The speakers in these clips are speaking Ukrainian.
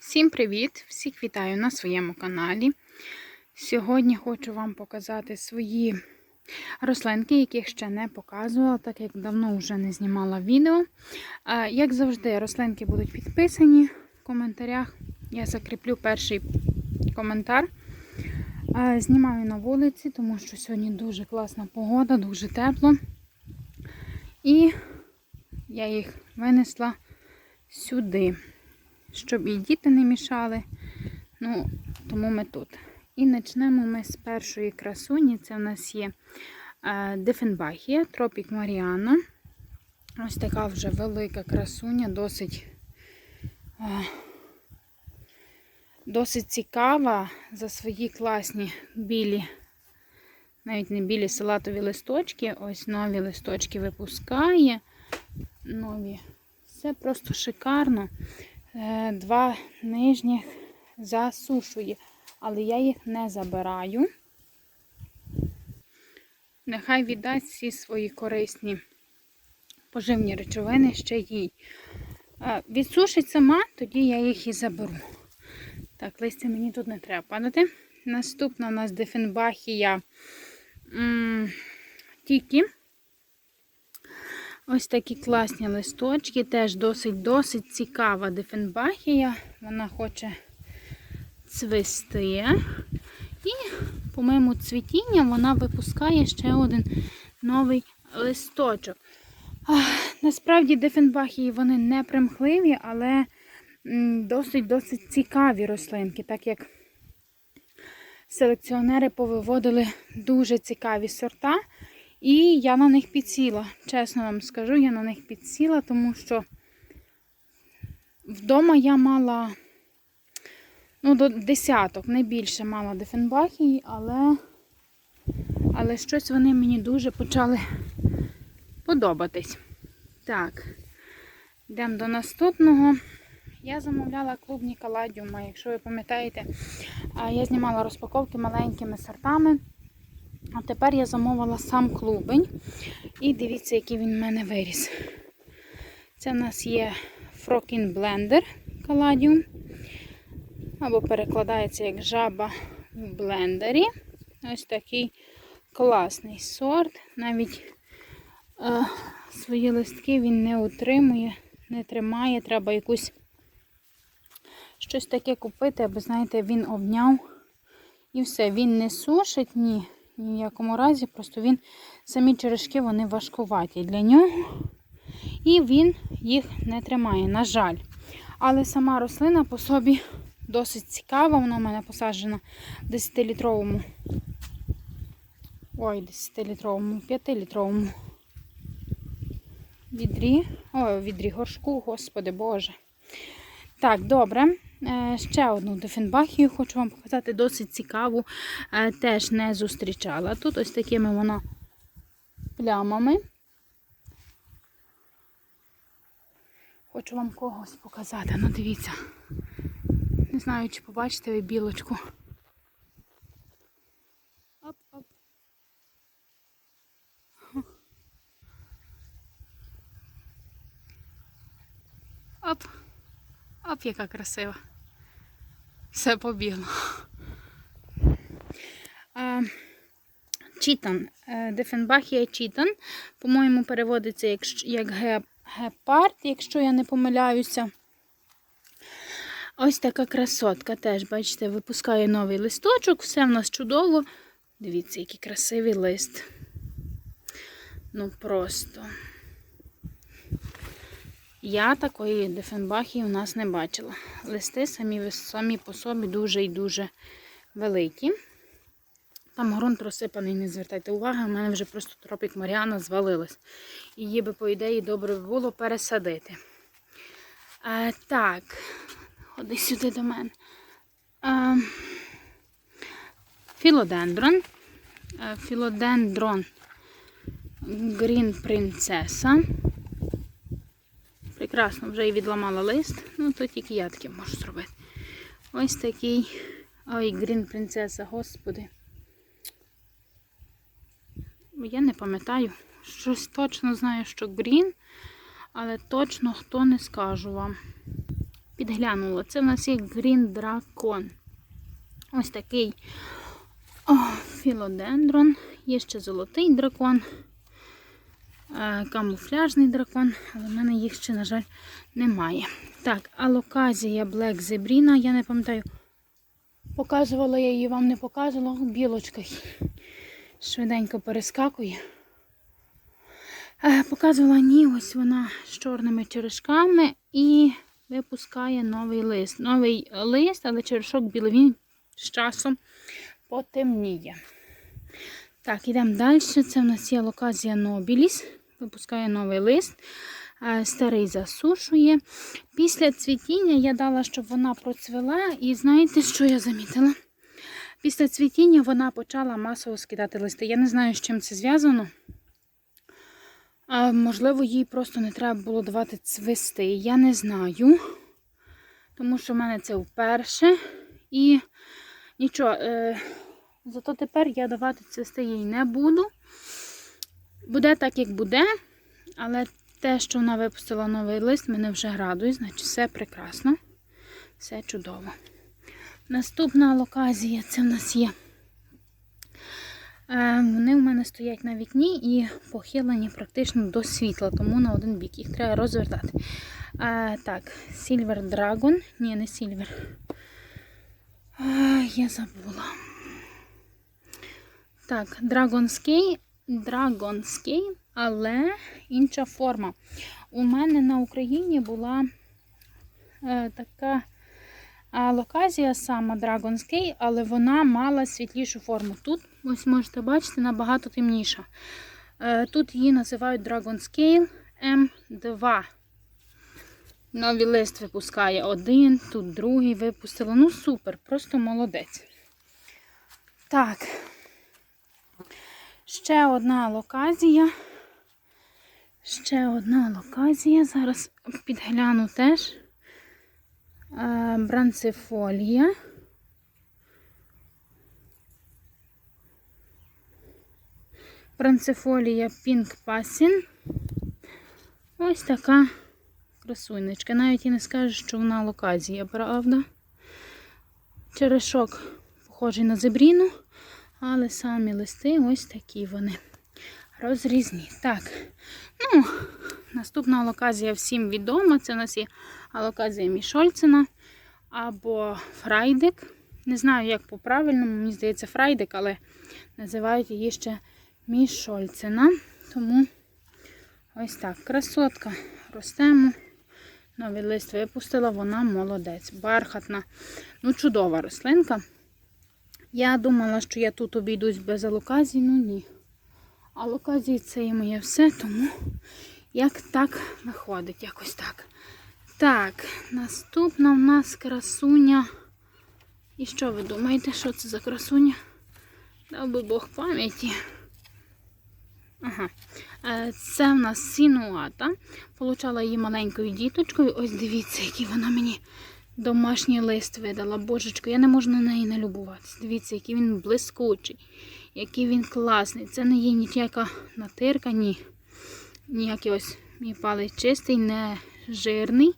Всім привіт! Всіх вітаю на своєму каналі. Сьогодні хочу вам показати свої рослинки, яких ще не показувала, так як давно вже не знімала відео. Як завжди, рослинки будуть підписані в коментарях. Я закріплю перший коментар. Знімаю на вулиці, тому що сьогодні дуже класна погода, дуже тепло. І я їх винесла сюди щоб і діти не мішали. Ну, тому ми тут. І почнемо ми з першої красуні. Це в нас є е, Дифенбахія, Тропік Маріано. Ось така вже велика красуня, досить досить цікава за свої класні білі, навіть не білі салатові листочки. Ось нові листочки випускає. Нові. Все просто шикарно. Е, два нижніх засушує, але я їх не забираю. Нехай віддасть всі свої корисні поживні речовини ще їй. Е, Відсушить сама, тоді я їх і заберу. Так, листя мені тут не треба падати. Наступна у нас дефенбахія Тікі. Ось такі класні листочки, теж досить-досить цікава дифенбахія. Вона хоче цвисти. І, по моєму цвітіння, вона випускає ще один новий листочок. Насправді, дифенбахії вони не примхливі, але досить-досить цікаві рослинки, так як селекціонери повиводили дуже цікаві сорта. І я на них підсіла. Чесно вам скажу, я на них підсіла, тому що вдома я мала ну, до десяток, не більше мала дефенбахії, але але щось вони мені дуже почали подобатись. Так, йдемо до наступного. Я замовляла клубні каладіума, якщо ви пам'ятаєте, я знімала розпаковки маленькими сортами. А тепер я замовила сам клубень. І дивіться, який він в мене виріс. Це в нас є Фрокін Блендер Каладіум. Або перекладається як жаба в блендері. Ось такий класний сорт. Навіть е, свої листки він не утримує, не тримає. Треба якусь щось таке купити, аби, знаєте, він обняв. І все, він не сушить, ні. Ні в якому разі, просто він, самі черешки вони важкуваті для нього. І він їх не тримає, на жаль. Але сама рослина по собі досить цікава. Вона у мене посаджена в 10-літровому. Ой, 10-літровому, 5-літровому відрі. Ой, відрі горшку, господи Боже. Так, добре. Е, ще одну дефенбахію хочу вам показати, досить цікаву, е, теж не зустрічала. Тут ось такими вона плямами. Хочу вам когось показати. Ну, дивіться. Не знаю, чи побачите ви білочку. Оп-оп. Оп. Оп, яка красива. Все побігло. Чітан. Дефенбахія Чітан. По-моєму, переводиться як як гепард, якщо я не помиляюся. Ось така красотка теж, бачите, випускає новий листочок, все в нас чудово. Дивіться, який красивий лист. Ну просто. Я такої дефенбахії у нас не бачила. Листи самі самі по собі дуже і дуже великі. Там ґрунт розсипаний, не звертайте уваги, у мене вже просто тропік Маріана звалилась. Її би, по ідеї, добре було пересадити. А, Так, ходи сюди до мене. А, Філодендрон. Філодендрон Грін Принцеса. Прекрасно, вже і відламала лист, ну то тільки я таке можу зробити. Ось такий. Ой, грін принцеса, господи. Я не пам'ятаю. Щось точно знаю, що грін, але точно хто не скажу вам. підглянула. Це в нас є Green Dragon. Ось такий о, філодендрон. Є ще золотий дракон, камуфляжний дракон, але в мене їх ще, на жаль, немає. Так, алоказія Black Zebrina, я не пам'ятаю, показувала я її, вам не показувала. Білочка швиденько перескакує. Е, Показувала ні, ось вона з чорними черешками і випускає новий лист. Новий лист, але черешок білий, він з часом потемніє. Так, йдемо далі. Це в нас є локазія Nobilis. Випускає новий лист. Е, Старий засушує. Після цвітіння я дала, щоб вона процвіла. І знаєте, що я замітила? Після цвітіння вона почала масово скидати листи. Я не знаю, з чим це зв'язано. А, можливо, їй просто не треба було давати цвісти. Я не знаю. Тому що в мене це вперше. І нічого, е, зато тепер я давати цвісти їй не буду. Буде так, як буде. Але те, що вона випустила новий лист, мене вже радує, значить все прекрасно. Все чудово. Наступна локазія це в нас є. Е, Вони в мене стоять на вікні і похилені практично до світла, тому на один бік їх треба розвертати. Е, так, Silver Dragon. Ні, не Silver. Е, я забула. Так, Dragon Scale, Scale, але інша форма. У мене на Україні була е, така а локазія сама Scale, але вона мала світлішу форму. Тут, ось можете бачити, набагато темніша. Е, Тут її називають Dragon Scale M2. Новий лист випускає один, тут другий випустила. Ну, супер, просто молодець. Так. Ще одна локазія. Ще одна локазія. Зараз підгляну теж. Е, бранцифолія. Бранцифолія Pink Passion. Ось така красунечка. Навіть і не скажеш, що вона локазія, правда? Черешок похожий на зебріну, але самі листи ось такі вони. Розрізні. Так, ну, наступна локазія всім відома. Це у нас є алоказія Мішольцина або Фрайдик. Не знаю, як по-правильному, мені здається, Фрайдик, але називають її ще Мішольцина. Тому ось так. Красотка. Ростемо. Новий лист випустила, вона молодець. Бархатна. Ну, чудова рослинка. Я думала, що я тут обійдусь без алоказії, ну ні. Алоказії це є моє все, тому як так виходить, якось так. Так, наступна в нас красуня. І що ви думаєте, що це за красуня? Дав би Бог пам'яті. Ага. Е, Це в нас сінуата. Получала її маленькою діточкою. Ось дивіться, який вона мені домашній лист видала. Божечко, я не можу на неї налюбуватись. Дивіться, який він блискучий, який він класний. Це не є ніяка натирка, ні. Ніякий ось мій палець чистий, не жирний.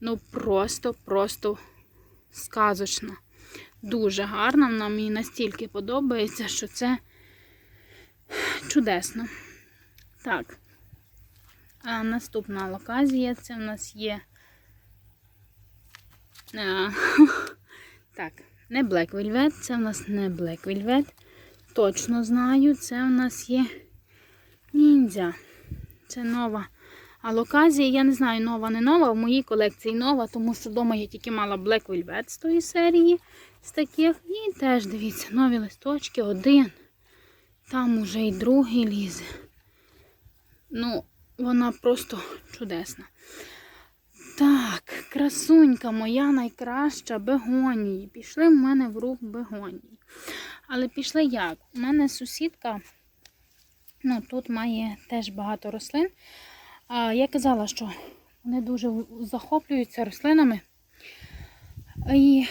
Ну просто, просто сказочна. Дуже гарна. Вона мені настільки подобається, що це чудесно. Так. А наступна локазія це в нас є. Так, не Black Velvet, це в нас не Black Velvet. Точно знаю, це в нас є ніндзя. Це нова алоказія. Я не знаю, нова, не нова. В моїй колекції нова, тому що вдома я тільки мала Black Velvet з тої серії. З таких. І теж, дивіться, нові листочки, один. Там уже і другий лізе. Ну, вона просто чудесна. Так, красунька моя найкраща бегонії. Пішли в мене в рух бегонії. Але пішли як? У мене сусідка, ну, тут має теж багато рослин. А я казала, що вони дуже захоплюються рослинами. І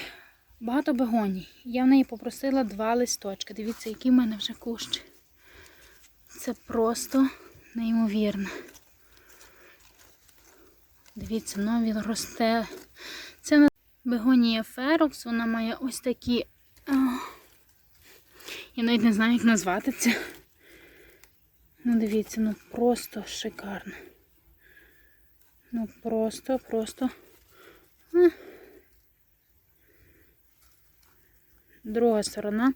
багато бегоній. Я в неї попросила два листочки. Дивіться, які в мене вже кущі. Це просто неймовірно. Дивіться, нові росте Це Бегонія Ферокс, вона має ось такі. Я навіть не знаю, як назвати це. Ну, дивіться, ну просто шикарно. Ну просто, просто. Друга сторона.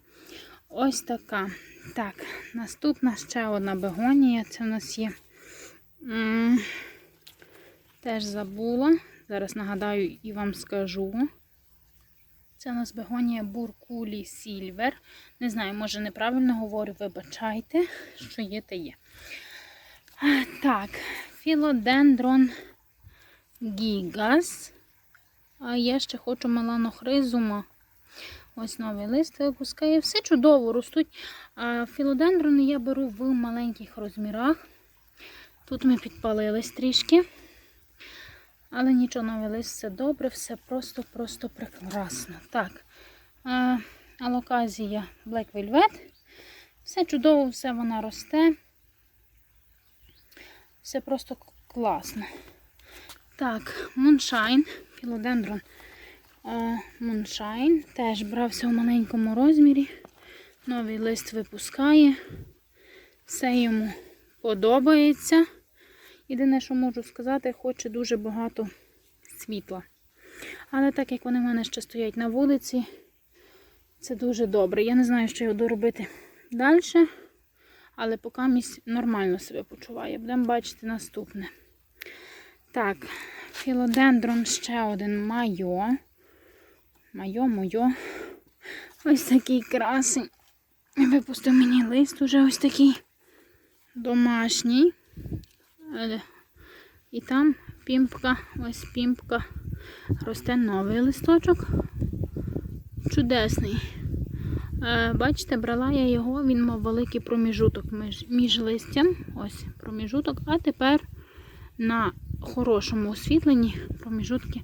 Ось така. Так, наступна ще одна бегонія. Це в нас є. Теж забула. Зараз нагадаю і вам скажу. Це у нас бегонія Буркулі Сільвер. Не знаю, може неправильно говорю, вибачайте, що є те є. Так, філодендрон гігас. А я ще хочу меланохризума. Ось новий лист випускає. Все чудово ростуть. А філодендрони я беру в маленьких розмірах. Тут ми підпалились трішки. Але нічого, новий лист, все добре, все просто-просто прекрасно. Так, а, алоказія Black Velvet. Все чудово, все вона росте. Все просто класно. Так, Moonshine, філодендрон Moonshine. Теж брався в маленькому розмірі. Новий лист випускає. Все йому подобається. Єдине, що можу сказати, хоче дуже багато світла. Але так як вони в мене ще стоять на вулиці, це дуже добре. Я не знаю, що його доробити далі, але поки місць нормально себе почуває. Будемо бачити наступне. Так, філодендрон ще один майо. Майо, моє. Ось такий красень. Випустив мені лист уже ось такий домашній. Е, І там пімпка, ось пімпка. Росте новий листочок. Чудесний. Е, Бачите, брала я його, він мав великий проміжуток між, між листям. Ось проміжуток, а тепер на хорошому освітленні проміжутки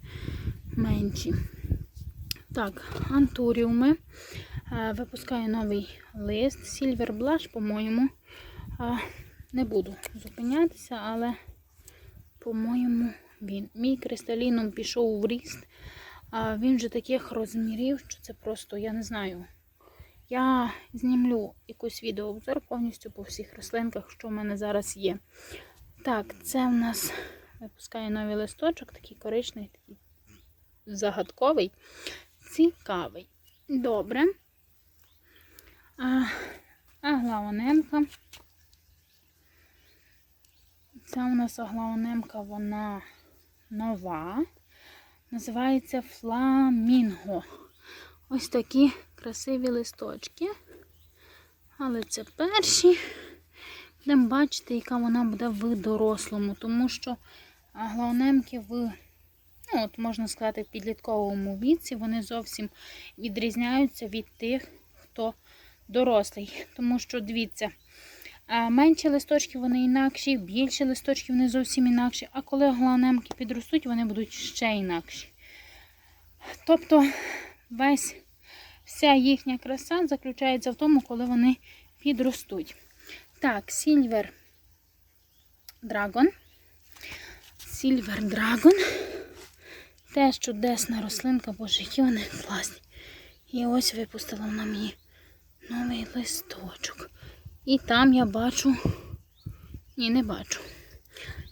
менші. Так, антуріуми. Е, Випускаю новий лист. Silver Blush, по-моєму. Не буду зупинятися, але, по-моєму, він. Мій кристаліном пішов в ріст. А він вже таких розмірів, що це просто, я не знаю. Я знімлю якусь відеообзор повністю по всіх рослинках, що в мене зараз є. Так, це в нас випускає новий листочок, такий коричний, такий загадковий, цікавий. Добре. А, аглаонемка. Це у нас аглаонемка, вона нова. Називається фламінго. Ось такі красиві листочки. Але це перші. Будемо бачити, яка вона буде в дорослому, тому що аглаонемки в, ну, от можна сказати, в підлітковому віці вони зовсім відрізняються від тих, хто дорослий. Тому що, дивіться, менші листочки вони інакші, більші листочки вони зовсім інакші. А коли аглаонемки підростуть, вони будуть ще інакші. Тобто весь, вся їхня краса заключається в тому, коли вони підростуть. Так, Silver Dragon. Silver Dragon. Теж чудесна рослинка, боже, які вони класні. І ось випустила вона мені новий листочок. І там я бачу. Ні, не бачу.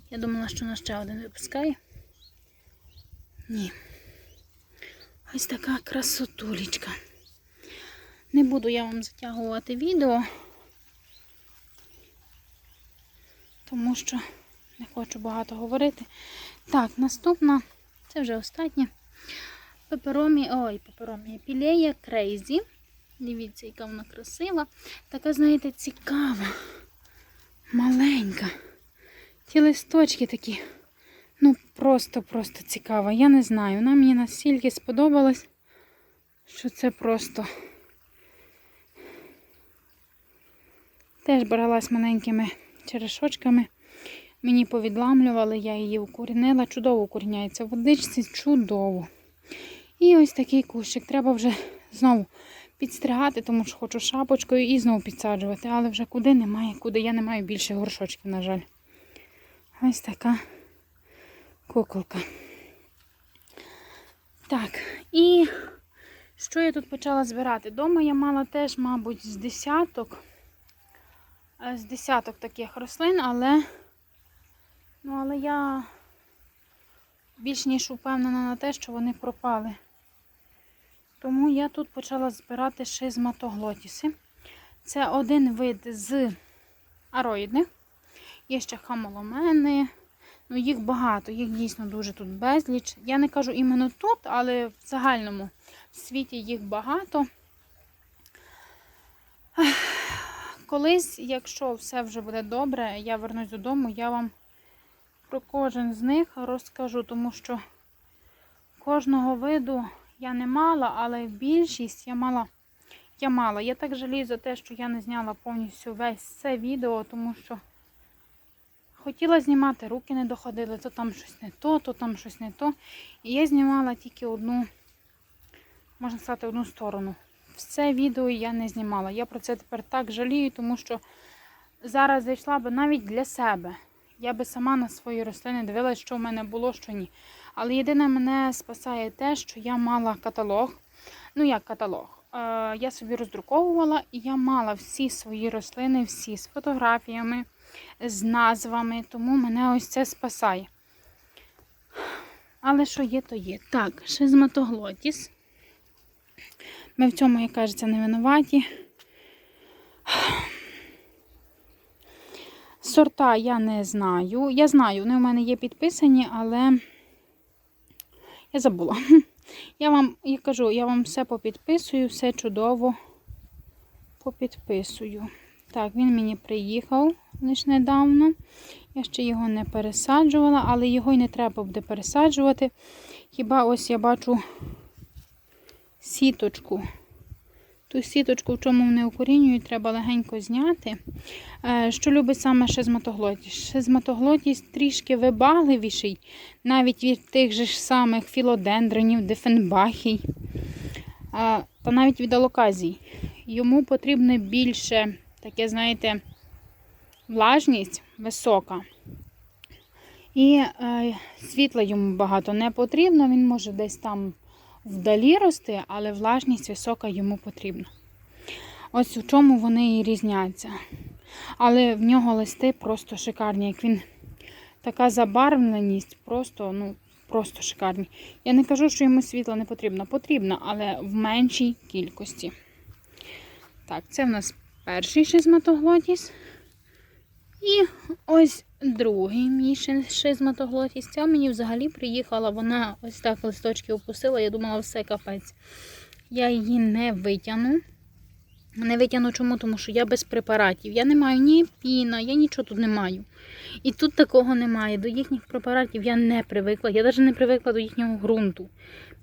Я думала, що вона ще один випускає. Ні. Ось така красотулечка. Не буду я вам затягувати відео, тому що не хочу багато говорити. Так, наступна, це вже остання. Пеперомі, ой, пеперомі, пілея Крейзі. Дивіться, яка вона красива. Така, знаєте, цікава, маленька. Ті листочки такі. Ну, просто-просто цікава. Я не знаю. Вона мені настільки сподобалась, що це просто. Теж бралась маленькими черешочками. Мені повідламлювали, я її укорінила. Чудово укоріняється в водичці, чудово. І ось такий кущик. Треба вже знову підстригати, тому що хочу шапочкою і знову підсаджувати. Але вже куди немає, куди я не маю більше горшочків, на жаль. Ось така куколка. Так, і що я тут почала збирати? Дома я мала теж, мабуть, з десяток. е, З десяток таких рослин, але, ну, але я більш ніж упевнена на те, що вони пропали. Тому я тут почала збирати шизматоглотіси. Це один вид з ароїдних. Є ще хамоломени. Ну, їх багато, їх дійсно дуже тут безліч. Я не кажу іменно тут, але в загальному світі їх багато. Колись, якщо все вже буде добре, я вернусь додому, я вам про кожен з них розкажу, тому що кожного виду я не мала, але більшість я мала. Я мала. Я так жалію за те, що я не зняла повністю весь це відео, тому що хотіла знімати, руки не доходили, то там щось не то, то там щось не то. І я знімала тільки одну, можна сказати, одну сторону. Все відео я не знімала. Я про це тепер так жалію, тому що зараз зайшла би навіть для себе. Я би сама на свої рослини дивилася, що в мене було, що ні. Але єдине мене спасає те, що я мала каталог. Ну, як каталог? Е, я собі роздруковувала і я мала всі свої рослини, всі з фотографіями, з назвами, тому мене ось це спасає. Але що є, то є. Так, шизматоглотіс. Ми в цьому, як кажеться, не винуваті. Сорта я не знаю. Я знаю, вони в мене є підписані, але я забула. Я вам я кажу, я вам все попідписую, все чудово попідписую. Так, він мені приїхав лише недавно. Я ще його не пересаджувала, але його й не треба буде пересаджувати. Хіба ось я бачу сіточку. Ту сіточку, в чому вони укорінюють, треба легенько зняти. Е, Що любить саме шизматоглотіс? Шизматоглотіс трішки вибагливіший, навіть від тих же ж самих філодендронів, дефенбахій, та навіть від алоказій. Йому потрібно більше, таке, знаєте, влажність висока. І е, світла йому багато не потрібно, він може десь там вдалі рости, але влажність висока йому потрібна. Ось в чому вони і різняться. Але в нього листи просто шикарні. Як він така забарвленість, просто, ну, просто шикарні. Я не кажу, що йому світло не потрібно. Потрібно, але в меншій кількості. Так, це в нас перший шизматоглотіс. І ось другий мій шизматоглотіс. Ця мені взагалі приїхала, вона ось так листочки опустила, я думала, все капець. Я її не витягну. Не витягну чому? Тому що я без препаратів. Я не маю ні піна, я нічого тут не маю. І тут такого немає. До їхніх препаратів я не привикла. Я навіть не привикла до їхнього ґрунту.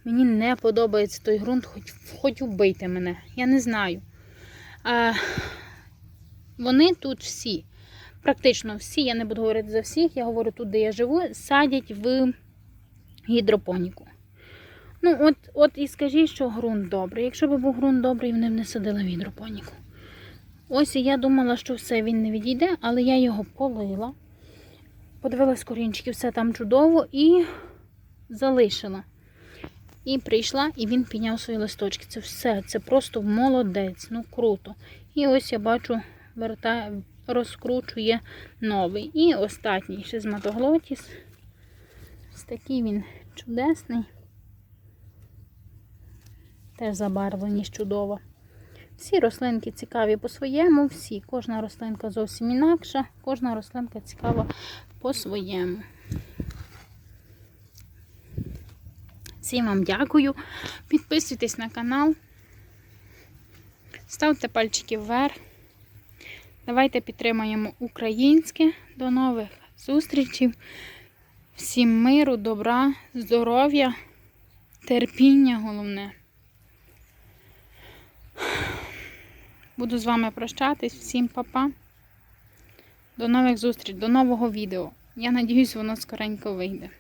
Мені не подобається той ґрунт, хоч, хоч убийте мене. Я не знаю. А, Вони тут всі практично всі, я не буду говорити за всіх, я говорю тут, де я живу, садять в гідропоніку. Ну, от от і скажіть, що ґрунт добрий. Якщо б був ґрунт добрий, вони б не садили в гідропоніку. Ось я думала, що все він не відійде, але я його полила. Подивилась корінчики, все там чудово і залишила. І прийшла, і він підняв свої листочки. Це все, це просто молодець, ну круто. І ось я бачу, вертає, розкручує новий. І останній шизматоглотіс. Ось такий він чудесний. Теж забарвленість чудова. Всі рослинки цікаві по-своєму, всі. Кожна рослинка зовсім інакша, кожна рослинка цікава по-своєму. Всім вам дякую. Підписуйтесь на канал, ставте пальчики вверх. Давайте підтримаємо українське. До нових зустрічей. Всім миру, добра, здоров'я, терпіння головне. Буду з вами прощатись. Всім па-па. До нових зустрічей, до нового відео. Я надіюсь, воно скоренько вийде.